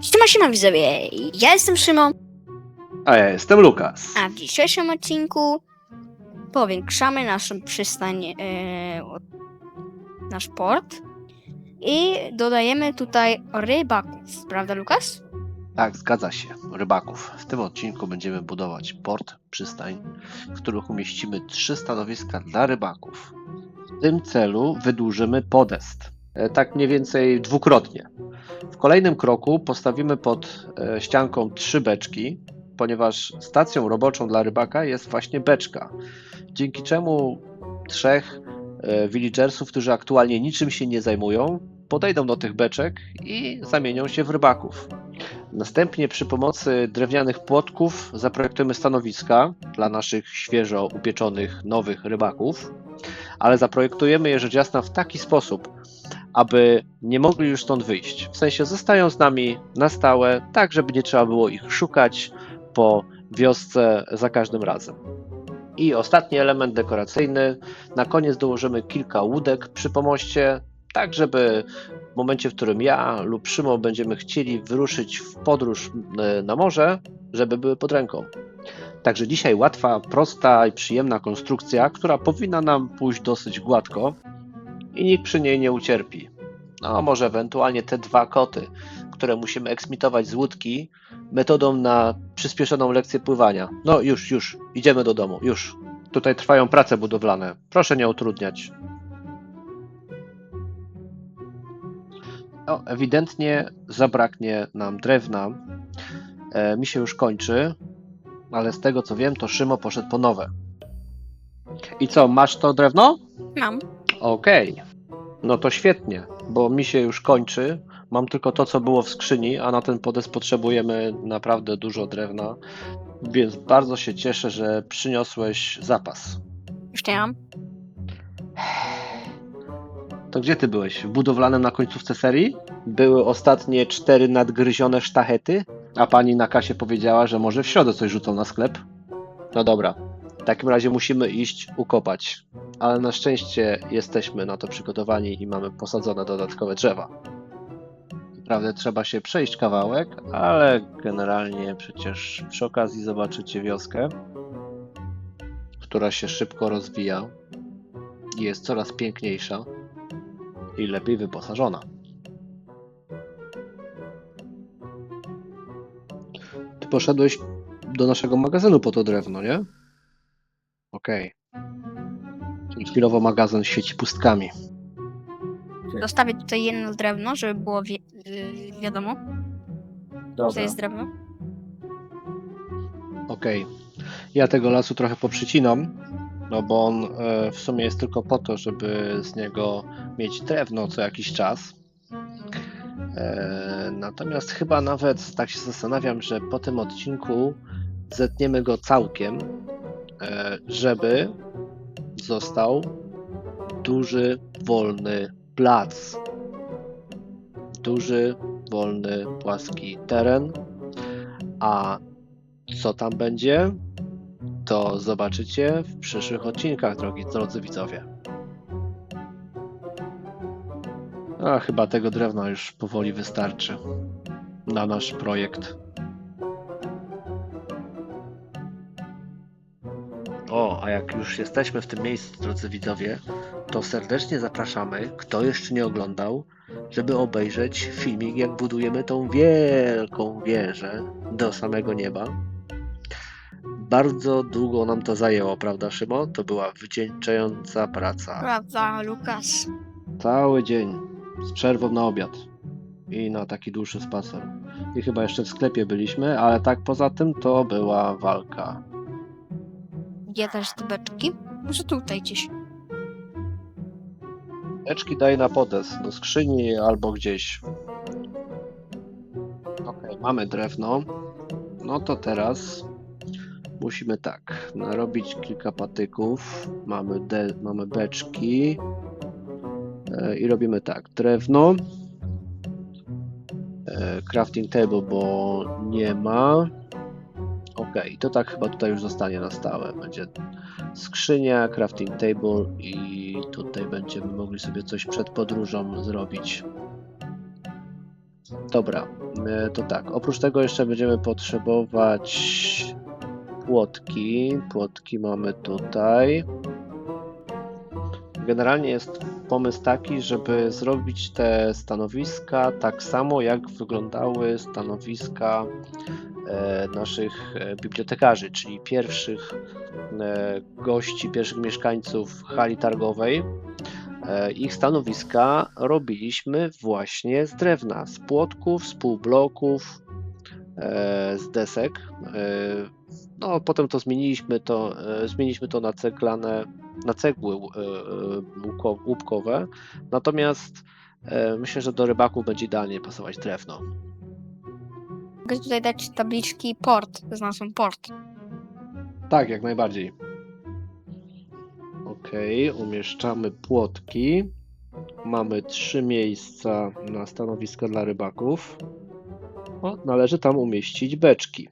Siema, siema widzowie, ja jestem Szymon, A ja jestem Lukas. a w dzisiejszym odcinku powiększamy naszą przystań, e, nasz port i dodajemy tutaj rybaków, prawda Lukas? Tak, zgadza się. Rybaków. W tym odcinku będziemy budować port, przystań, w których umieścimy trzy stanowiska dla rybaków. W tym celu wydłużymy podest. E, Tak mniej więcej dwukrotnie. W kolejnym kroku postawimy pod e, ścianką trzy beczki, ponieważ stacją roboczą dla rybaka jest właśnie beczka. Dzięki czemu trzech e, villagersów, którzy aktualnie niczym się nie zajmują, podejdą do tych beczek i zamienią się w rybaków. Następnie przy pomocy drewnianych płotków zaprojektujemy stanowiska dla naszych świeżo upieczonych nowych rybaków, ale zaprojektujemy je rzecz jasna w taki sposób, aby nie mogli już stąd wyjść. W sensie zostają z nami na stałe, tak żeby nie trzeba było ich szukać po wiosce za każdym razem. I ostatni element dekoracyjny. Na koniec dołożymy kilka łódek przy pomoście, tak żeby w momencie, w którym ja lub Szymon będziemy chcieli wyruszyć w podróż e, na morze, żeby były pod ręką. Także dzisiaj łatwa, prosta i przyjemna konstrukcja, która powinna nam pójść dosyć gładko i nikt przy niej nie ucierpi. No, może ewentualnie te dwa koty, które musimy eksmitować z łódki metodą na przyspieszoną lekcję pływania. No już, już, idziemy do domu, już. Tutaj trwają prace budowlane. Proszę nie utrudniać. No, ewidentnie zabraknie nam drewna. E, mi się już kończy, ale z tego co wiem, to Szymo poszedł po nowe. I co, masz to drewno? Mam. Okej. No to świetnie, bo mi się już kończy. Mam tylko to, co było w skrzyni, a na ten podest potrzebujemy naprawdę dużo drewna. Więc bardzo się cieszę, że przyniosłeś zapas. Już nie mam. To gdzie ty byłeś? W budowlanym na końcówce serii? Były ostatnie cztery nadgryzione sztachety, a pani na kasie powiedziała, że może w środę coś rzucą na sklep. No dobra, w takim razie musimy iść ukopać. Ale na szczęście jesteśmy na to przygotowani i mamy posadzone dodatkowe drzewa. Naprawdę trzeba się przejść kawałek, ale generalnie przecież przy okazji zobaczycie wioskę, która się szybko rozwija i jest coraz piękniejsza i lepiej wyposażona. Ty poszedłeś do naszego magazynu po to drewno, nie? Okej. Czyli chwilowo magazyn świeci pustkami. Zostawię tutaj jedno drewno, żeby było wi- y, wiadomo, że jest drewno. Okej. Ja tego lasu trochę poprzycinam, no bo on e, w sumie jest tylko po to, żeby z niego mieć drewno co jakiś czas. E, natomiast chyba nawet tak się zastanawiam, że po tym odcinku zetniemy go całkiem, e, żeby został duży, wolny plac. Duży, wolny, płaski teren. A co tam będzie, to zobaczycie w przyszłych odcinkach, drogi drodzy widzowie. A chyba tego drewna już powoli wystarczy na nasz projekt. O, a jak już jesteśmy w tym miejscu, drodzy widzowie, to serdecznie zapraszamy, kto jeszcze nie oglądał, żeby obejrzeć filmik, jak budujemy tą wielką wieżę do samego nieba. Bardzo długo nam to zajęło, prawda, Szymon? To była wycieńczająca praca. Prawda, Lukas? Cały dzień, z przerwą na obiad i na taki dłuższy spacer. I chyba jeszcze w sklepie byliśmy, ale tak poza tym to była walka. Gdzie też te beczki? Może tutaj gdzieś. Eczki daj na podest, do skrzyni albo gdzieś. Ok, mamy drewno. No to teraz musimy tak, narobić kilka patyków. Mamy, de, mamy beczki. E, I robimy tak, drewno. E, crafting table, bo nie ma. Ok, to tak chyba tutaj już zostanie na stałe. Będzie skrzynia, crafting table i tutaj będziemy mogli sobie coś przed podróżą zrobić. Dobra, e, to tak. Oprócz tego jeszcze będziemy potrzebować płotki. Płotki mamy tutaj. Generalnie jest pomysł taki, żeby zrobić te stanowiska tak samo, jak wyglądały stanowiska naszych e, bibliotekarzy, czyli pierwszych e, gości, pierwszych mieszkańców hali targowej. E, Ich stanowiska robiliśmy właśnie z drewna, z płotków, z półbloków, e, z desek. E, No, potem to zmieniliśmy to, e, zmieniliśmy to na ceglane, na cegły e, e, łupkowe. Natomiast e, myślę, że do rybaków będzie idealnie pasować drewno. Mogę tutaj dać tabliczki port z nazwą port. Tak, jak najbardziej. Ok, umieszczamy płotki. Mamy trzy miejsca na stanowisko dla rybaków. O, należy tam umieścić beczki.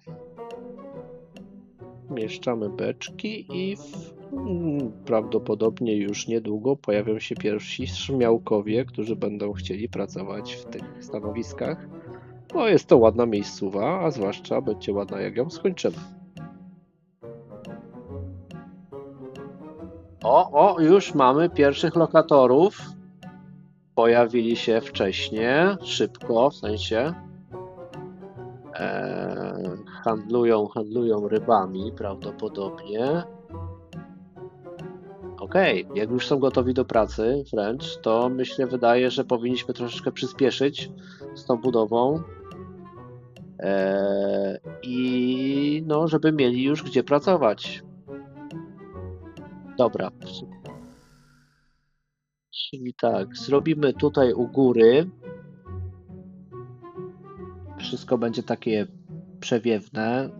Umieszczamy beczki i w, mm, prawdopodobnie już niedługo pojawią się pierwsi szmiałkowie, którzy będą chcieli pracować w tych stanowiskach. No jest to ładna miejscowa, a zwłaszcza będzie ładna jak ją skończymy. O, o, już mamy pierwszych lokatorów. Pojawili się wcześniej, szybko, w sensie. Eee, handlują, handlują rybami prawdopodobnie. Okej, jak już są gotowi do pracy wręcz, to myślę, wydaje, że powinniśmy troszeczkę przyspieszyć z tą budową. Eee, I no, żeby mieli już gdzie pracować. Dobra. Czyli tak, zrobimy tutaj u góry. Wszystko będzie takie przewiewne,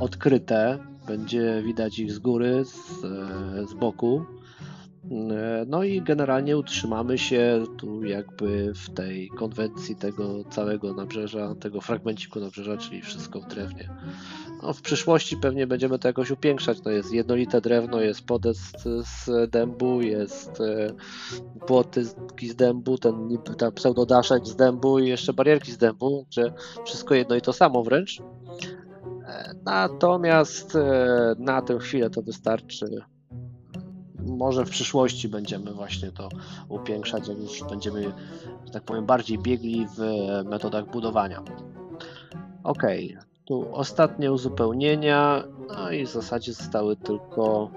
odkryte. Będzie widać ich z góry, z, e, z boku. E, No i generalnie utrzymamy się tu jakby w tej konwencji tego całego nabrzeża, tego fragmenciku nabrzeża, czyli wszystko w drewnie. No, w przyszłości pewnie będziemy to jakoś upiększać. No jest jednolite drewno, jest podest z dębu, jest e, płoty z dębu, ten tam pseudodaszek z dębu i jeszcze barierki z dębu, że wszystko jedno i to samo wręcz. E, Natomiast na tę chwilę to wystarczy. Może w przyszłości będziemy właśnie to upiększać, jak już będziemy, że tak powiem, bardziej biegli w metodach budowania. Okej, tu ostatnie uzupełnienia, no i w zasadzie zostały tylko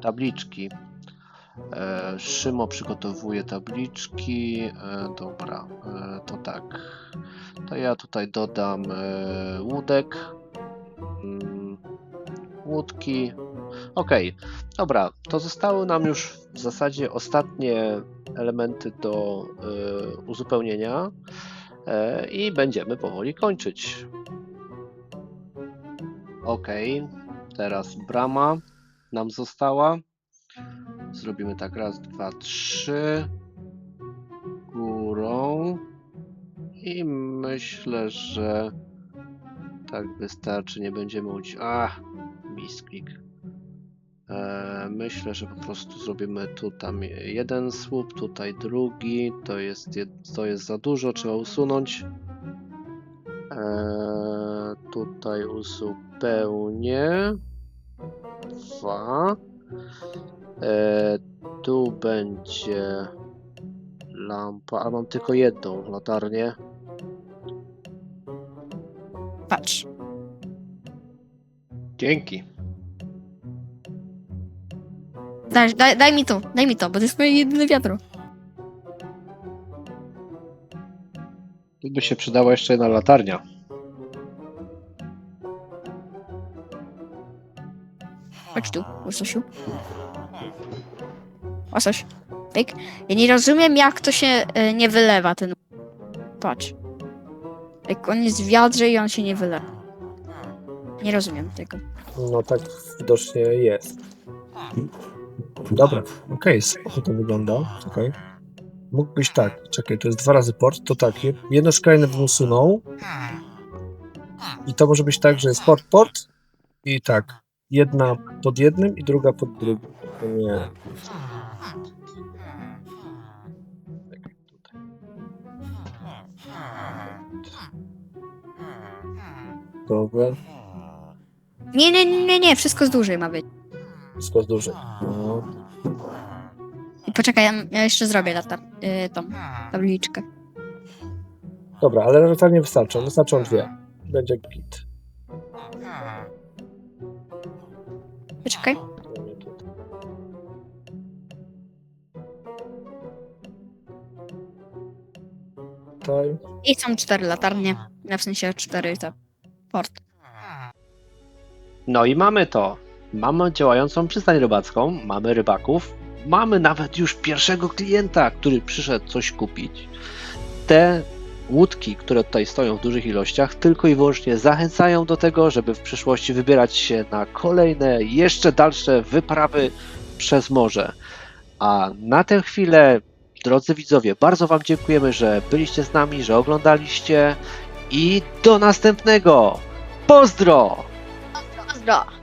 tabliczki. E, Szymo przygotowuje tabliczki. E, dobra, e, to tak. To ja tutaj dodam e, łódek. Mm, Łódki. Okej, dobra, to zostały nam już w zasadzie ostatnie elementy do e, uzupełnienia e, i będziemy powoli kończyć. Ok, teraz brama nam została. Zrobimy tak raz, dwa, trzy. Górą. I myślę, że tak wystarczy. Nie będziemy udzić. A, misklik. E, myślę, że po prostu zrobimy tu tam jeden słup, tutaj drugi. To jest, to jest za dużo, trzeba usunąć. E, tutaj uzupełnię. Dwa. E, tu będzie lampa, a mam tylko jedną latarnię. Patrz. Dzięki. Daj, daj, daj mi to, daj mi to, bo to jest moje jedyne wiadro. Tu by się przydała jeszcze jedna latarnia. Chodź tu, łososiu. Łosoś. Pyk. Ja nie rozumiem, jak to się e, nie wylewa, ten... Patrz. Jak on jest w wiadrze i on się nie wylewa. Nie rozumiem tego. No tak widocznie jest. Dobra, okej, okay, to wygląda, okej. Okay. Mógłbyś tak, czekaj, to jest dwa razy port, to tak, jedno skrajne bym usunął. I to może być tak, że jest port, port i tak, jedna pod jednym i druga pod drugim. Nie. Dobra. Nie, nie, nie, nie, wszystko z dłużej ma być wszystko jest duże. No, I Poczekaj, ja, ja jeszcze zrobię latar, y, tą tabliczkę. Dobra, ale latarnie wystarczą, wystarczą dwie. Będzie git. Poczekaj. Tutaj. I są cztery latarnie. No, w sensie cztery to port. No i mamy to. Mamy działającą przystań rybacką, mamy rybaków, mamy nawet już pierwszego klienta, który przyszedł coś kupić. Te łódki, które tutaj stoją w dużych ilościach, tylko i wyłącznie zachęcają do tego, żeby w przyszłości wybierać się na kolejne, jeszcze dalsze wyprawy przez morze. A na tę chwilę, drodzy widzowie, bardzo Wam dziękujemy, że byliście z nami, że oglądaliście i do następnego! Pozdro! Pozdro!